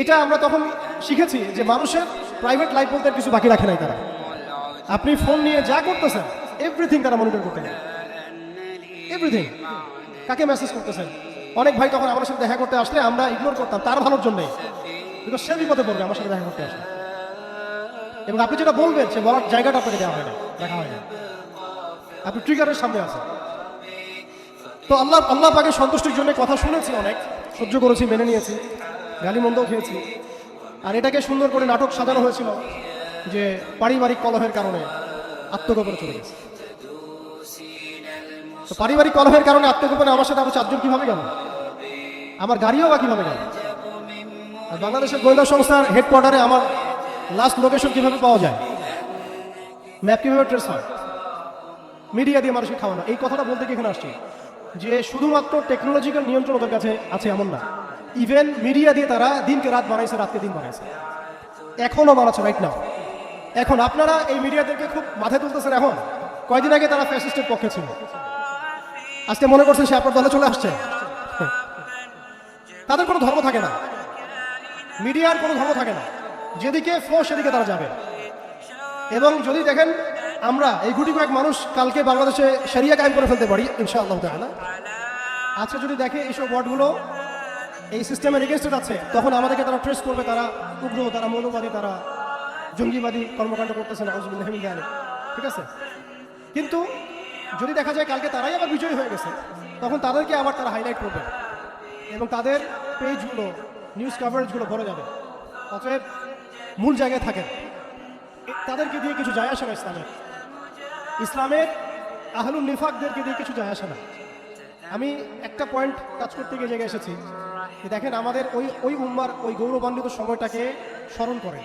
এটা আমরা তখন শিখেছি যে মানুষের প্রাইভেট লাইফ বলতে কিছু বাকি রাখে নাই তারা। আপনি ফোন নিয়ে যা করতেছেন এভরিথিং তারা মনিটর করতে এভরিথিং কাকে মেসেজ করতেছেন? অনেক ভাই তখন আমার সাথে দেখা করতে আসলে আমরা ইগনোর করতাম, তার ভালোর জন্যই বিকজ সে বিপদে পড়বে আমার সাথে দেখা করতে আসলে। এবং আপনি যেটা বলবেন, সে বলার জায়গাটা আপনাকে দেওয়া হয় না, দেখা হয় না। আপনি ট্রিগারের সামনে আছেন। তো আল্লাহ আল্লাহ পাকে সন্তুষ্টির জন্য কথা শুনেছি অনেক, সহ্য করেছি, মেনে নিয়েছি। গালি মন্দও খেয়েছি। আর এটাকে সুন্দর করে নাটক সাজানো হয়েছিল যে পারিবারিক কলহের কারণে আত্মগোপনে চলে গেছে। তো পারিবারিক কলহের কারণে আত্মগোপনে আমার সাথে আরও চারজন কীভাবে গেল? আমার গাড়িও বা কীভাবে গেল? আর বাংলাদেশের গোয়েন্দা সংস্থার হেডকোয়ার্টারে আমার লাস্ট লোকেশন কীভাবে পাওয়া যায়? ম্যাপ কীভাবে ট্রেস হয়? মিডিয়া দিয়ে মানুষকে খাওয়ানো। এই কথাটা বলতে কি এখানে আসছি? যে শুধুমাত্র টেকনোলজিক্যাল নিয়ন্ত্রণ ওদের কাছে আছে এমন না। ইভেন মিডিয়া দিয়ে তারা দিনকে রাত বানাইছে, রাতকে দিন বানাইছে। এখনও বানাচ্ছে রাইট নাও এখন আপনারা এই মিডিয়াদেরকে খুব মাথায় তুলতেছেন এখন। কয়দিন আগে তারা ফ্যাসিস্টের পক্ষে ছিল। আজকে মনে করছেন সে আপনার দলে চলে আসছে। তাদের কোনো ধর্ম থাকে না। মিডিয়ার কোনো ধর্ম থাকে না। যেদিকে ফ্লো সেদিকে তারা যাবে। এবং যদি দেখেন, আমরা এই গুটি কয়েক মানুষ কালকে বাংলাদেশে সেরিয়া কায়েম করে ফেলতে পারি, ইনশাআল্লাহ তাআলা। আজকে যদি দেখে এইসব ওয়ার্ডগুলো এই সিস্টেমের এগেনস্টে যাচ্ছে। তখন আমাদেরকে তারা ট্রেস করবে, তারা উগ্র, তারা মৌলবাদী, তারা জঙ্গিবাদী কর্মকাণ্ড করতেছে না ঠিক আছে? কিন্তু যদি দেখা যায় কালকে তারাই আবার বিজয়ী হয়ে গেছে, তখন তাদেরকে আবার তারা হাইলাইট করবে এবং তাদের পেজগুলো নিউজ কাভারেজগুলো ভরে যাবে। অতএব মূল জায়গায় থাকেন। এ- তাদেরকে দিয়ে কিছু যায় আসে না ইসলামের। ইসলামের আহলুল নিফাকদেরকে দিয়ে কিছু যায় আসে না। আমি একটা পয়েন্ট কাজ করতে গিয়ে জায়গায় এসেছি। দেখেন, আমাদের ওই ওই উম্মার, ওই গৌরবান্বিত সময়টাকে স্মরণ করেন।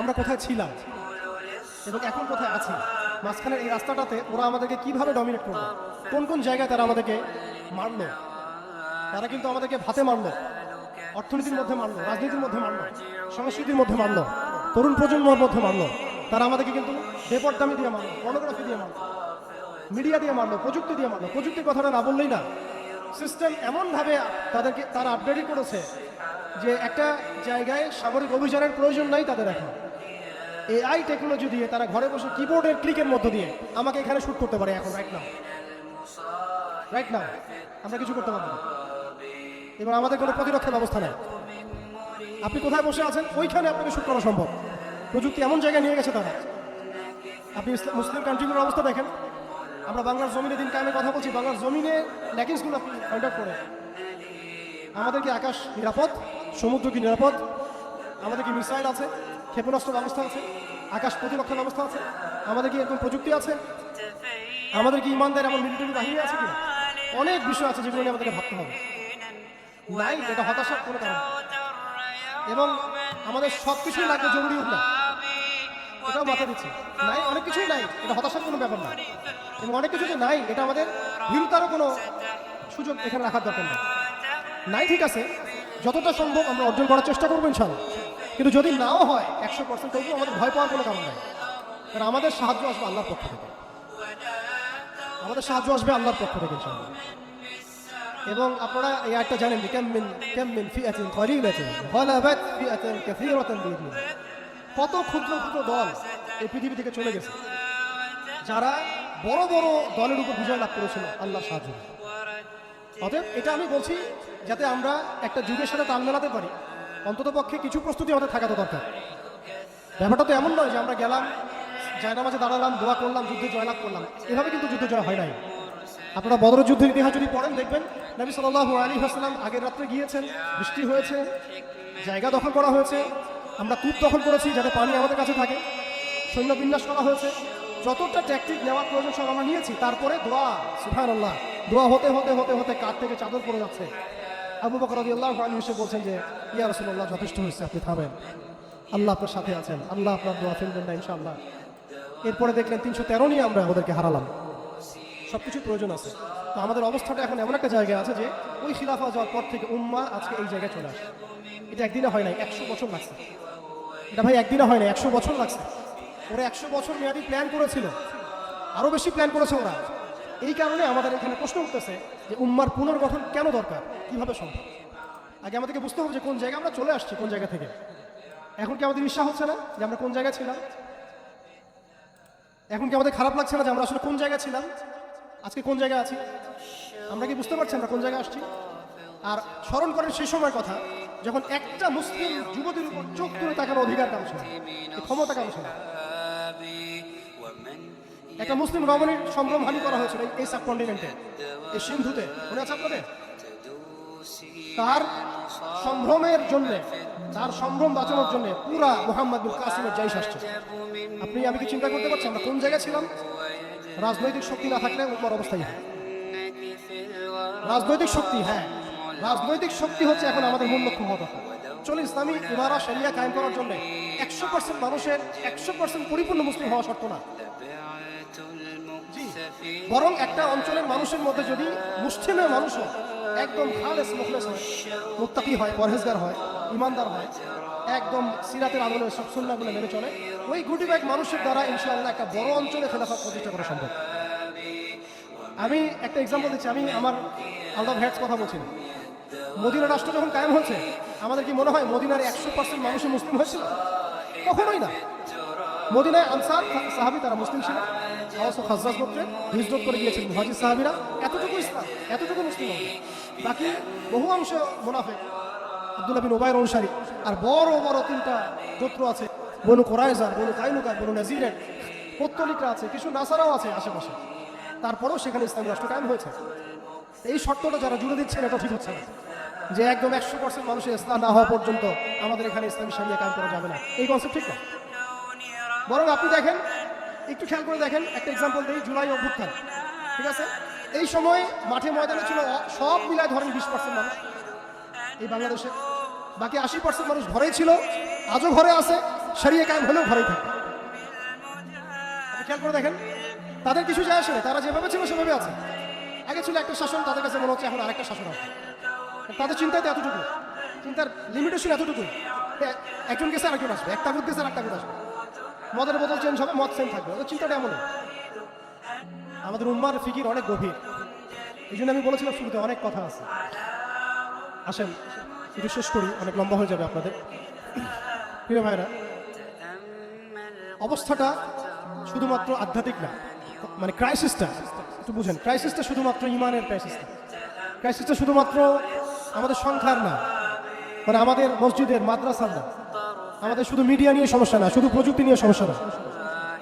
আমরা কোথায় ছিলাম? এবং এখন কোথায় আছি? মাঝখানের এই রাস্তাটাতে ওরা আমাদেরকে কীভাবে ডমিনেট করল? কোন কোন জায়গায় তারা আমাদেরকে মারলো? তারা কিন্তু আমাদেরকে ভাতে মারলো, অর্থনীতির মধ্যে মারলো, রাজনীতির মধ্যে মারলো, সংস্কৃতির মধ্যে মারলো, তরুণ প্রজন্মের মধ্যে মারলো। তারা আমাদেরকে কিন্তু বেপরদামি দিয়ে মারলো পর্নোগ্রাফি দিয়ে মারলো। মিডিয়া দিয়ে মারলো, প্রযুক্তি দিয়ে মারলো, প্রযুক্তির কথাটা না বললেই না। সিস্টেম এমনভাবে তাদেরকে, তারা আপডেটই করেছে যে একটা জায়গায় সামরিক অভিযানের প্রয়োজন নাই তাদের এখন। এআই টেকনোলজি দিয়ে তারা ঘরে বসে কিবোর্ডের ক্লিকের মধ্য দিয়ে আমাকে এখানে শ্যুট করতে পারে এখন রাইট নাও রাইট নাও আমরা কিছু করতে পারব না। এবং আমাদের কোনো প্রতিরক্ষা ব্যবস্থা নেই। আপনি কোথায় বসে আছেন? ওইখানে আপনাকে শ্যুট করা সম্ভব। প্রযুক্তি এমন জায়গায় নিয়ে গেছে তারা। আপনি মুসলিম কান্ট্রিগুলোর অবস্থা দেখেন। আমরা বাংলার জমিনে দিন কামে কথা বলছি, বাংলার জমিনে ল্যাকিংসগুলো ফাইন্ড করে। আমাদের কি আকাশ নিরাপদ? সমুদ্র কি নিরাপদ? আমাদের কি মিসাইল আছে? ক্ষেপণাস্ত্র ব্যবস্থা আছে? আকাশ প্রতিরক্ষা ব্যবস্থা আছে? আমাদের কি এরকম প্রযুক্তি আছে? আমাদের কি ইমানদার এমন মিলিটারি বাহিনী আছে কি অনেক বিষয় আছে যেগুলো নিয়ে আমাদেরকে ভাবতে হবে। নাই এটা হতাশার কোনো কারণ এবং আমাদের সব কিছুই লাগবে জরুরি না। এটাও মাথা দিচ্ছি। নাই, অনেক কিছুই নাই। এটা হতাশার কোনো ব্যাপার না। এবং অনেক কিছু যে নাই, এটা আমাদের ভীরুতারও কোনো সুযোগ এখানে রাখার দরকার নেই। নাই, ঠিক আছে। যতটা সম্ভব আমরা অর্জন করার চেষ্টা করব ইনশাল্লাহ কিন্তু যদি নাও হয়, একশো পার্সেন্ট তবুও আমাদের ভয় পাওয়ার কোনো কারণ নাই। কারণ আমাদের সাহায্য আসবে আল্লাহর পক্ষ থেকে। আমাদের সাহায্য আসবে আল্লাহর পক্ষ থেকে ইনশাল্লাহ এবং আপনারা এই আয়টা জানেন যে কেমন কেমন ফিয়াতিন কলিলাতিন গলাবাত ফিয়াতান কাসীরাতান বিইذنিল্লাহ কত ক্ষুদ্র ক্ষুদ্র দল এই পৃথিবী থেকে চলে গেছে। যারা বড় বড় দলের উপর বিজয় লাভ করেছিল, আল্লাহ সাহায্য অতএব এটা আমি বলছি যাতে আমরা একটা যুগের সাথে তাল মেলাতে পারি। অন্তত পক্ষে কিছু প্রস্তুতি আমাদের থাকা তো দরকার। ব্যাপারটা তো এমন নয় যে আমরা গেলাম জায়গা মাঝে দাঁড়ালাম, দোয়া করলাম, যুদ্ধে জয়লাভ করলাম। এভাবে কিন্তু যুদ্ধ জয় হয় নাই। আপনারা বদর যুদ্ধের ইতিহাস যদি পড়েন, দেখবেন নবী সাল্লাল্লাহু আলী হাসলাম আগের রাত্রে গিয়েছেন, বৃষ্টি হয়েছে, জায়গা দখল করা হয়েছে আমরা কূপ দখল করেছি যাতে পানি আমাদের কাছে থাকে। সৈন্য বিন্যাস করা হয়েছে। যতটা ট্যাকটিক নেওয়ার প্রয়োজন সব আমরা নিয়েছি। তারপরে দোয়া। সুফান আল্লাহ দোয়া হতে হতে হতে হতে কাঠ থেকে চাদর পড়ে যাচ্ছে। আবু বকর আনহু এসে বলছেন যে, ইয়া রাসূলুল্লাহ, যথেষ্ট হয়েছে, আপনি থামেন। আল্লাহ আপনার সাথে আছেন। আল্লাহ আপনার দোয়া ফেলবেন না, ইনশাআল্লাহ। এরপরে দেখলেন তিনশো তেরো নিয়ে আমরা ওদেরকে হারালাম। সব কিছু প্রয়োজন আছে। তো আমাদের অবস্থাটা এখন এমন একটা জায়গায় আছে যে ওই খিলাফা যাওয়ার পর থেকে উম্মা আজকে এই জায়গায় চলে আসে। এটা একদিনে হয় নাই, একশো বছর লাগছে। এটা ভাই একদিনে হয় না একশো বছর লাগছে। ওরা একশো বছর মেয়াদি প্ল্যান করেছিল। আরও বেশি প্ল্যান করেছে ওরা। এই কারণে আমাদের এখানে প্রশ্ন উঠতেছে যে উম্মার পুনর্গঠন কেন দরকার? কীভাবে সম্ভব? আগে আমাদেরকে বুঝতে হবে যে কোন জায়গায় আমরা চলে আসছি, কোন জায়গা থেকে। এখন কি আমাদের বিশ্বাস হচ্ছে না যে আমরা কোন জায়গায় ছিলাম? এখন কি আমাদের খারাপ লাগছে না যে আমরা আসলে কোন জায়গায় ছিলাম? আজকে কোন জায়গায় আছি? আমরা কি বুঝতে পারছি আমরা কোন জায়গায় আসছি? আর স্মরণ করেন সেই সময়ের কথা, যখন একটা মুসলিম যুবতীর উপর চোখ তুলে তাকানোর অধিকার কাম ছিল ক্ষমতা কাম ছিল একটা মুসলিম রমণীর সম্ভ্রম হানি করা হয়েছিল এই- সাবকন্টিনেন্টে এই সিন্ধুতে। মনে আছে আপনাদের? তার সম্ভ্রমের জন্য, তার সম্ভ্রম বাঁচানোর জন্য পুরা মোহাম্মদ কাসিমের জাইশ আসছে। আপনি আমি কি চিন্তা করতে পারছি আমরা কোন জায়গায় ছিলাম? রাজনৈতিক শক্তি না থাকলে উপর অবস্থায় হয় রাজনৈতিক শক্তি হ্যাঁ। রাজনৈতিক শক্তি হচ্ছে এখন আমাদের মূল লক্ষ্য হওয়া দরকার চলে ইসলামী ইমারা, শরিয়া কায়েম করার জন্য একশো পার্সেন্ট মানুষের একশো পার্সেন্ট পরিপূর্ণ মুসলিম হওয়া শর্ত না। বরং একটা অঞ্চলের মানুষের মধ্যে যদি মুসলিমের মানুষও একদম খালেস, মুখলেস হয়, মুত্তাকি হয়, পরহেজগার হয়, ইমানদার হয়, একদম সিরাতের আমলে সব সুন্নাগুলো মেনে চলে ওই গুটি কয়েক মানুষের দ্বারা ইনশাআল্লাহ একটা বড় অঞ্চলে খেলাফত প্রতিষ্ঠা করা সম্ভব। আমি একটা এক্সাম্পল দিচ্ছি, আমি আমার আলাদা ভ্যাটস কথা বলছি। মদিনা রাষ্ট্র যখন কায়েম হয়েছে, আমাদের কি মনে হয় মদিনার একশো পার্সেন্ট মানুষই মুসলিম হয়েছিল? কখনোই না। মদিনায় আনসার, সাহাবি তারা মুসলিম ছিল ও খাজরাজ গোত্রে হিজরত করে গিয়েছেন মুহাজির সাহাবিরা। এতটুকু ইসলাম, এতটুকু মুসলিম হবে। বাকি বহু অংশ মোনাফে আব্দুল্লাহ বিন ওবায়ের অনুসারী। আর বড় বড় তিনটা গোত্র আছে। বনু কোরাইজার বনু কাইনুকার বনু নাজিরের পত্তলিকরা আছে, কিছু নাসারাও আছে আশেপাশে। তারপরেও সেখানে ইসলামী রাষ্ট্র কায়েম হয়েছে। এই শর্তটা যারা জুড়ে দিচ্ছেন, এটা ঠিক হচ্ছে না। যে একদম একশো পার্সেন্ট মানুষের ইসলাম না হওয়া পর্যন্ত আমাদের এখানে ইসলামী সারিয়া কায়েম করা যাবে না। এই কনসেপ্ট ঠিক না। বরং আপনি দেখেন, একটু খেয়াল করে দেখেন, একটা এক্সাম্পল দিই, জুলাই অভ্যুত্থান। ঠিক আছে? এই সময় মাঠে ময়দানে ছিল সব মিলায় ধরেন বিশ পার্সেন্ট মানুষ। এই বাংলাদেশে বাকি আশি পার্সেন্ট মানুষ ঘরেই ছিল, আজও ঘরে আছে। সারিয়ে কায়েম হলেও ঘরেই থাকে খেয়াল করে দেখেন, তাদের কিছু যায় আসে, তারা যেভাবে ছিল সেভাবে আছে। আগে ছিল একটা শাসন, তাদের কাছে মনে হচ্ছে এখন আরেকটা শাসন আছে তাদের চিন্তায় তো এতটুকু। চিন্তার লিমিটেশন এতটুকু। একজন গেছে, আরেকজন আসবে। একটা গুদ গেছে আরেকটা গুদ আসবে। মদের বোতল চেঞ্জ হবে, মদ সেম থাকবে। ওদের চিন্তাটা এমন আমাদের উম্মার ফিকির অনেক গভীর। এই জন্য আমি বলেছিলাম শুরুতে অনেক কথা আছে। আসেন, একটু শেষ করি, অনেক লম্বা হয়ে যাবে আপনাদের। প্রিয় ভাইরা অবস্থাটা শুধুমাত্র আধ্যাত্মিক না মানে ক্রাইসিসটা, একটু বুঝেন, ক্রাইসিসটা শুধুমাত্র ইমানের ক্রাইসিস না ক্রাইসিসটা শুধুমাত্র আমাদের সংখ্যার না মানে আমাদের মসজিদের, মাদ্রাসার না। আমাদের শুধু মিডিয়া নিয়ে সমস্যা না, শুধু প্রযুক্তি নিয়ে সমস্যা না।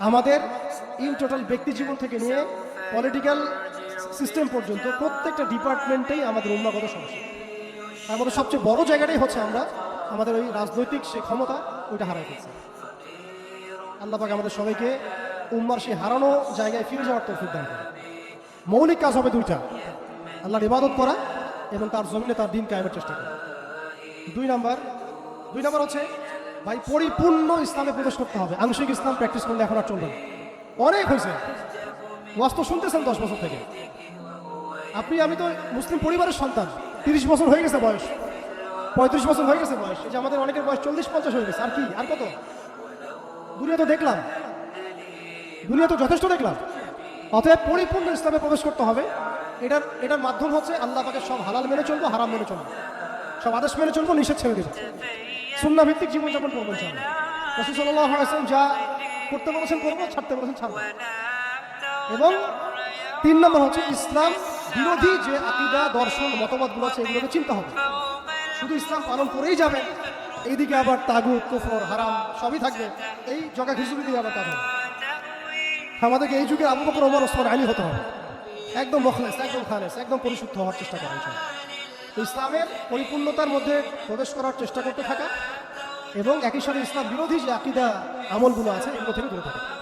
আমাদের ইন টোটাল ব্যক্তি জীবন থেকে নিয়ে পলিটিক্যাল সিস্টেম পর্যন্ত প্রত্যেকটা ডিপার্টমেন্টেই আমাদের উন্নগত সমস্যা। মধ্যে সবচেয়ে বড় জায়গাটাই হচ্ছে আমরা, আমাদের ওই রাজনৈতিক সে ক্ষমতা, ওইটা হারাই ফেলছি। আল্লাহ পাক আমাদের সবাইকে উম্মার সেই হারানো জায়গায় ফিরে যাওয়ার তৌফিক দান করে মৌলিক কাজ হবে দুইটা। আল্লাহর ইবাদত করা এবং তার জমিনে তার দিন কায়েমের চেষ্টা করা। দুই নাম্বার দুই নাম্বার হচ্ছে, ভাই, পরিপূর্ণ ইসলামে প্রবেশ করতে হবে। আংশিক ইসলাম প্র্যাকটিস করলে এখন আর চলবে অনেক হয়েছে। তো শুনতেছেন দশ বছর থেকে। আপনি, আমি তো মুসলিম পরিবারের সন্তান। তিরিশ বছর হয়ে গেছে বয়স। পঁয়ত্রিশ বছর হয়ে গেছে বয়স। যে আমাদের অনেকের বয়স চল্লিশ, পঞ্চাশ হয়ে গেছে। আর কি? আর কত? দুনিয়া তো দেখলাম। দুনিয়া তো যথেষ্ট দেখলাম। অতএব পরিপূর্ণ ইসলামে প্রবেশ করতে হবে। এটার এটার মাধ্যম হচ্ছে আল্লাহ পাকে সব হালাল মেনে চলবো, হারাম মেনে চলবো। সব আদেশ মেনে চলবো, নিষেধ ছেড়ে দেবো। সুন্না ভিত্তিক জীবনযাপন করব ইনশাআল্লাহ। রসুল যা করতে বলেছেন করব, ছাড়তে বলেছেন ছাড়বো। এবং তিন নম্বর হচ্ছে ইসলাম বিরোধী যে আকিদা, দর্শন, মতবাদগুলো আছে, এগুলোকে চিন্তা হবে। শুধু ইসলাম পালন করেই যাবে এইদিকে আবার তাগুত, কুফর, হারাম সবই থাকবে। এই জগা খিচুড়ি দিয়ে আবার কাজ আমাদেরকে এই যুগে আবু বকর, ওমর, ওসমান, আলী হতে হবে। একদম মখলেস, একদম খালেস, একদম পরিশুদ্ধ হওয়ার চেষ্টা করা উচিত। ইসলামের পরিপূর্ণতার মধ্যে প্রবেশ করার চেষ্টা করতে থাকা এবং একই সাথে ইসলাম বিরোধী যে আকিদা, আমলগুলো আছে, এগুলো থেকে দূরে থাকা।